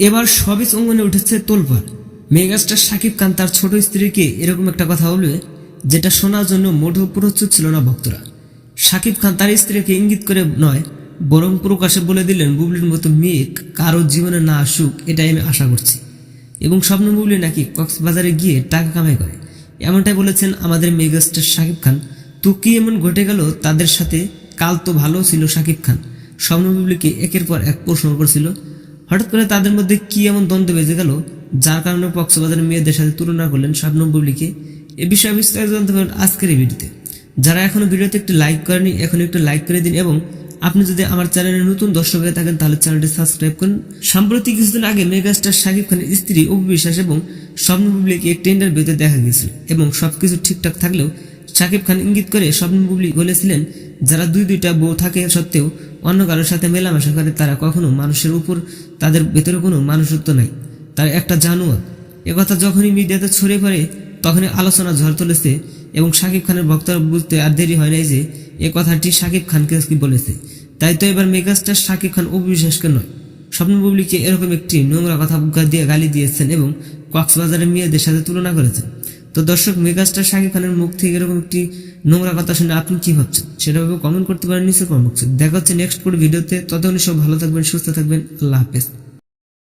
এবার সবই অঙ্গনে উঠেছে তোলপাড়। মেগাস্টার শাকিব খান তার ছোট স্ত্রীকে এরকম একটা কথা বলবে, যেটা শোনার জন্য মোটেও প্রস্তুত ছিল না ভক্তরা। শাকিব খান তার স্ত্রীকে ইঙ্গিত করে নয়, বরং প্রকাশে বলে দিলেন, বুবলির মতো মেয়ে কারও জীবনে না আসুক, এটাই আমি আশা করছি। এবং স্বপ্ন বুবলি নাকি কক্সবাজারে গিয়ে টাকা কামাই করে। এমনটাই বলেছেন আমাদের মেগাস্টার শাকিব খান। তো কি এমন ঘটে গেল তাদের সাথে? কাল তো ভালো ছিল শাকিব খান। স্বপ্ন বুবলিকে একের পর এক প্রশ্ন করছিল হঠাৎ করে তাদের মধ্যে কি এমন দ্বন্দ্ব বেজে গেল, যার কারণে কক্সবাজারের মেয়েদের সাথে তুলনা করলেন স্বপ্ন বুবলিকে, এ বিষয়ে বিস্তারিত জানতে পারেন আজকের এই ভিডিওতে। যারা এখনও ভিডিওতে একটি লাইক করেনি এখন একটু লাইক করে দিন এবং আপনি যদি আমার চ্যানেলে নতুন দর্শক হয়ে থাকেন, তাহলে চ্যানেলটি সাবস্ক্রাইব করুন। সাম্প্রতিক কিছুদিন আগে মেগাস্টার শাকিব খানের স্ত্রী অপু বিশ্বাস এবং স্বপ্ন বুবলিকে একটি ইন্টারভিউতে দেখা গিয়েছিল এবং সবকিছু ঠিকঠাক থাকলেও শাকিব খান ইঙ্গিত করে স্বপ্ন বুবলি বলেছিলেন, যারা দুই দুইটা বউ থাকে সত্ত্বেও অন্য কারোর সাথে মেলামেশা করে, তারা কখনো মানুষের উপর, তাদের ভেতরে কোনো মানুষত্ব নাই। তার একটা জানোয়ার। একথা যখনই মিডিয়াতে ছড়িয়ে পড়ে, তখনই আলোচনা ঝড় তুলেছে এবং শাকিব খানের বক্তব্য বুঝতে আর দেরি হয় নাই যে, এ কথাটি শাকিব খানকে বলেছে। তাই তো এবার মেগাস্টার শাকিব খান অবিশ্বাসকে নয়। স্বপ্ন বুবলিকে এরকম একটি নোংরা কথা দিয়ে গালি দিয়েছেন এবং কক্সবাজারের মেয়েদের সাথে তুলনা করেছেন। তো দর্শক, মেগাস্টার শাকিব খানের মুখ থেকে এরকম একটি নোংরা কথা শুনে আপনি কি ভাবছেন? সেটা কমেন্ট করতে পারেন নিচে কমেন্ট বক্সে দেখা হচ্ছে নেক্সট কোনো ভিডিওতে ততক্ষণ সব ভালো থাকবেন, সুস্থ থাকবেন। আল্লাহ হাফেজ।